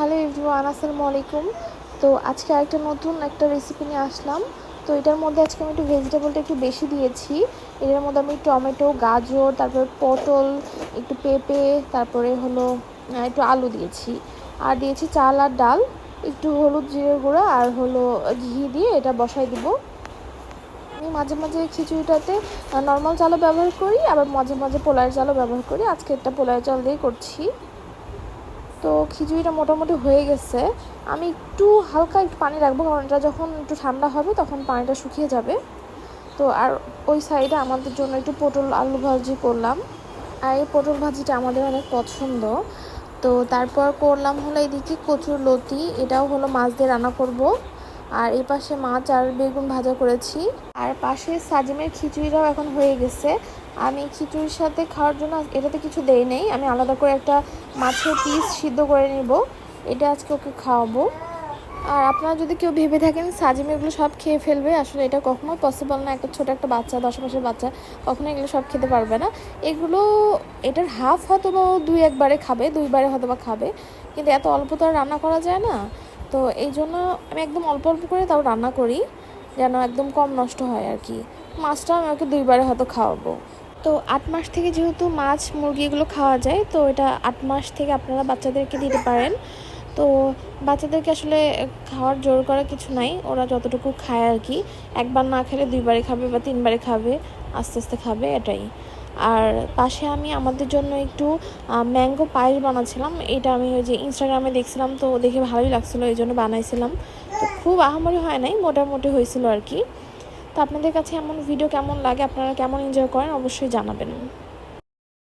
Hello everyone, আসসালামু আলাইকুম। তো আজকে আরেকটা নতুন একটা রেসিপি নিয়ে আসলাম। তো এটার মধ্যে আজকে আমি একটু ভেজিটেবলটা একটু বেশি দিয়েছি। এটার মধ্যে আমি টমেটো, গাজর, তারপরে পটল, একটু পেঁপে, তারপরে হলো একটু আলু দিয়েছি। আর দিয়েছি চাল আর ডাল, একটু হলুদ জিরে গুঁড়া আর হলো ঘি দিয়ে এটা বসাই দিব। আমি মাঝে মাঝে খিচুড়িটাতে নর্মাল চালও ব্যবহার করি, আবার মাঝে মাঝে পোলার চালও ব্যবহার করি। আজকে একটা পোলার চাল দিয়েই করছি। তো খিচুড়িটা মোটামুটি হয়ে গেছে। আমি একটু হালকা একটু পানি রাখব, কারণ এটা যখন একটু ঠান্ডা হবে তখন পানিটা শুকিয়ে যাবে। তো আর ওই সাইডে আমাদের জন্য একটু পটল আলু ভাজি করলাম। আর এই পটল ভাজিটা আমাদের অনেক পছন্দ। তো তারপর করলাম হলো এদিকে কচুর লতি, এটাও হলো মাছ দিয়ে রান্না করব। আর এই পাশে মাছ আর বেগুন ভাজা করেছি। আর পাশে সাজিমের খিচুড়িটাও এখন হয়ে গেছে। আমি খিচুড়ির সাথে খাওয়ার জন্য এটাতে কিছু দেই নেই। আমি আলাদা করে একটা মাছের পিস সিদ্ধ করে নেব। এটা আজকে ওকে খাওয়াবো। আর আপনারা যদি কেউ ভেবে থাকেন সাজিম এগুলো সব খেয়ে ফেলবে, আসলে এটা কখনোই পসিবল না। একটা ছোট একটা বাচ্চা, দশ মাসের বাচ্চা, কখনো এগুলো সব খেতে পারবে না। এগুলো এটার হাফ হয়তো বা দুই একবারে খাবে, দুইবারে হয়তো বা খাবে। কিন্তু এত অল্প তো আর রান্না করা যায় না। তো এই জন্য আমি একদম অল্প অল্প করে তাও রান্না করি, যেন একদম কম নষ্ট হয় আর কি। মাছটা আমি ওকে দুইবারে হয়তো খাওয়াবো। তো আট মাস থেকে যেহেতু মাছ, মুরগি এগুলো খাওয়া যায়, তো এটা আট মাস থেকে আপনারা বাচ্চাদেরকে দিতে পারেন। তো বাচ্চাদেরকে আসলে খাওয়ার জোর করা কিছু নাই, ওরা যতটুকু খায় আর কি। একবার না খেলে দুইবারে খাবে বা তিনবারে খাবে, আস্তে আস্তে খাবে, এটাই। আর পাশে আমি আমাদের জন্য একটু ম্যাঙ্গো পায়েস বানাচ্ছিলাম এটা আমি ওই যে ইনস্টাগ্রামে দেখছিলাম, তো দেখে ভালোই লাগছিল, এই জন্য বানাইছিলাম। তো খুব আহামরি হয় নাই, মোটামুটি হয়েছিল আর কি। তো আপনাদের কাছে এমন ভিডিও কেমন লাগে? আপনারা কেমন এনজয় করেন? অবশ্যই জানাবেন।